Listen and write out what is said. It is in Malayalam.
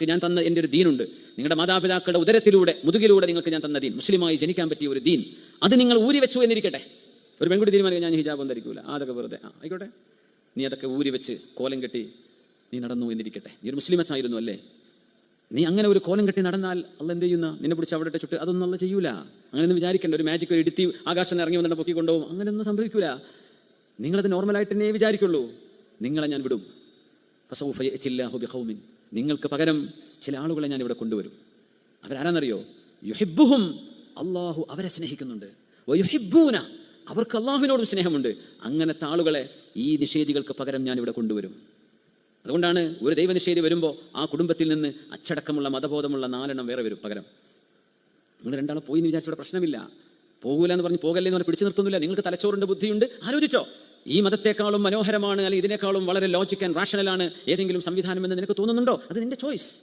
നിങ്ങൾക്ക് ഞാൻ തന്ന എന്റെ ഒരു ദീനുണ്ട്. നിങ്ങളുടെ മാതാപിതാക്കളുടെ ഉദരത്തിലൂടെ മുതുകിലൂടെ നിങ്ങൾക്ക് ഞാൻ തന്ന ദീൻ. മുസ്ലിമായി ജനിക്കാൻ പറ്റിയ ഒരു ദീൻ. അത് നിങ്ങൾ ഊരി വെച്ചു എന്നിരിക്കട്ടെ. ഒരു പെൺകുട്ടി തീരുമാനിക്കും ഞാൻ ഹിജാബ് ധരിക്കൂല. അതൊക്കെ വെറുതെ. ആ ആയിക്കോട്ടെ. നീ അതൊക്കെ ഊരി വെച്ച് കോലം കെട്ടി നീ നടന്നു എന്നിരിക്കട്ടെ. നീ ഒരു മുസ്ലിമച്ചായിരുന്നു അല്ലേ? നീ അങ്ങനെ ഒരു കോലം കെട്ടി നടന്നാൽ അല്ല എന്ത് ചെയ്യുന്ന? നിന്നെ പിടിച്ച് അവിടെ ചുട്ട് അതൊന്നും അല്ല ചെയ്യൂല. അങ്ങനെയൊന്നും വിചാരിക്കേണ്ട. ഒരു മാജിക് ഒരു ഇടുത്തി ആകാശം ഇറങ്ങി വന്നിട്ട് പൊക്കി കൊണ്ടുപോകും അങ്ങനെയൊന്നും സംഭവിക്കൂല. നിങ്ങളത് നോർമലായിട്ട് തന്നെ വിചാരിക്കുള്ളൂ. നിങ്ങളെ ഞാൻ വിടും. ബിഖൗമിൻ. നിങ്ങൾക്ക് പകരം ചില ആളുകളെ ഞാൻ ഇവിടെ കൊണ്ടുവരും. അവരാരാന്നറിയോ? യുഹിബുഹും അള്ളാഹു അവരെ സ്നേഹിക്കുന്നുണ്ട്. യുഹിബൂന അവർക്ക് അള്ളാഹുവിനോടും സ്നേഹമുണ്ട്. അങ്ങനത്തെ ആളുകളെ ഈ നിഷേധികൾക്ക് പകരം ഞാൻ ഇവിടെ കൊണ്ടുവരും. അതുകൊണ്ടാണ് ഒരു ദൈവനിഷേധി വരുമ്പോൾ ആ കുടുംബത്തിൽ നിന്ന് അച്ചടക്കമുള്ള മതബോധമുള്ള നാലെണ്ണം വേറെ വരും പകരം. നിങ്ങൾ രണ്ടാളും പോയി എന്ന് വിചാരിച്ചവിടെ പ്രശ്നമില്ല. പോകൂല എന്ന് പറഞ്ഞ് പോകല്ലേ എന്ന് പറഞ്ഞ് പിടിച്ചു നിർത്തുന്നില്ല. നിങ്ങൾക്ക് തലച്ചോറിന്റെ ബുദ്ധിയുണ്ട്. ആലോചിച്ചോ? ഈ മതത്തെക്കാളും മനോഹരമാണ് അല്ലെങ്കിൽ ഇതിനേക്കാളും വളരെ ലോജിക് ആൻഡ് റാഷണലാണ് ഏതെങ്കിലും സംവിധാനം എന്ന് നിനക്ക് തോന്നുന്നുണ്ടോ? അത് നിന്റെ ചോയ്സ്